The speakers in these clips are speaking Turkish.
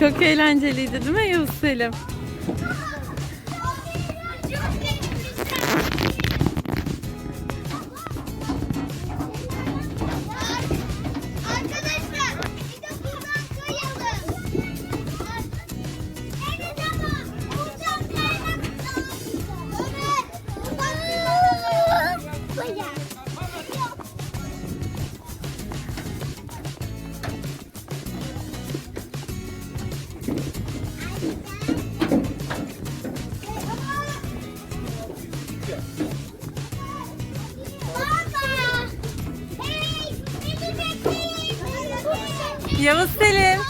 Çok eğlenceliydi değil mi Yavuz Selim? Yavuz Selim.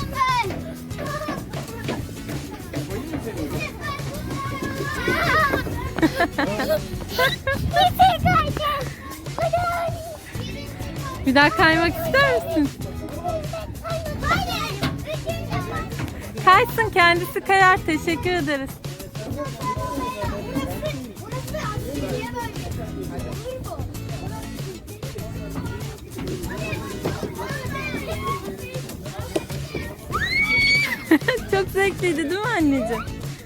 Bir daha kaymak ister misin? Kaysın kendisi kayar. Teşekkür ederiz. Çok zevkliydi değil mi anneciğim?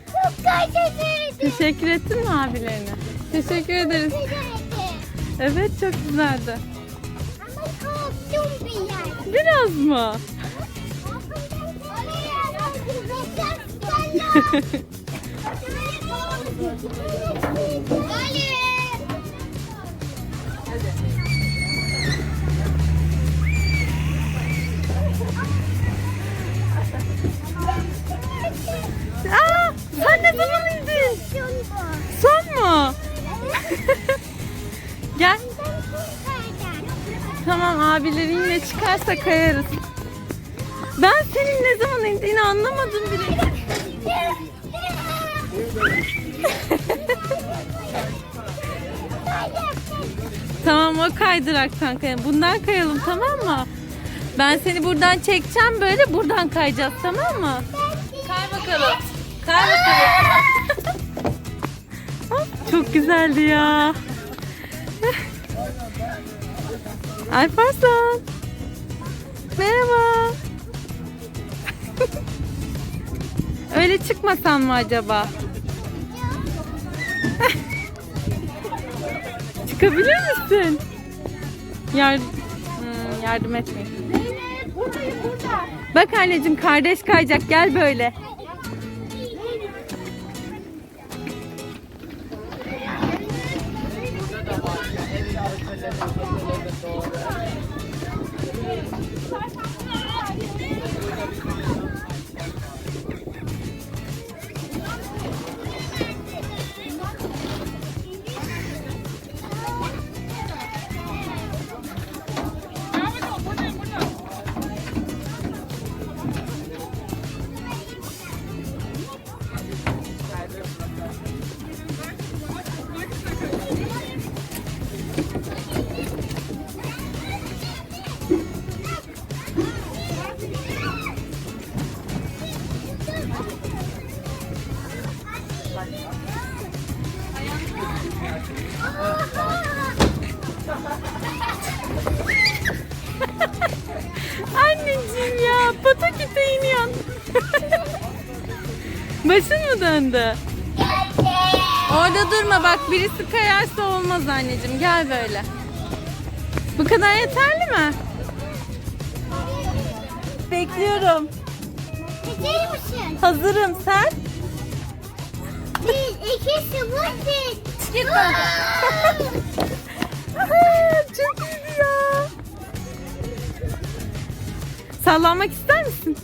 Çok kaçırdım. Teşekkür ettin mi abilerine? Teşekkür ederiz. Evet çok güzeldi. Ama korktum bir yer. Biraz mı? Gel. Tamam abileri yine çıkarsa kayarız. Ben senin ne zaman indiğini anlamadım bile. Tamam o kaydıraktan kayalım. Bundan kayalım tamam mı? Ben seni buradan çekeceğim böyle buradan kayacağız tamam mı? Kay bakalım. Kay bakalım. Çok güzeldi ya. Alparslan. Merhaba. Öyle çıkmasan mı acaba? Çıkabilir misin? Yar Hmm, yardım burada. Bak anneciğim kardeş kayacak gel böyle. Anneciğim ya patakite iniyorsun. Başın mı döndü? Orada durma bak birisi kayarsa olmaz anneciğim gel böyle. Bu kadar yeterli mi? Bekliyorum. Hazırım sen? Bir, iki, sıfır, Çok iyiydi ya. Sallanmak ister misin?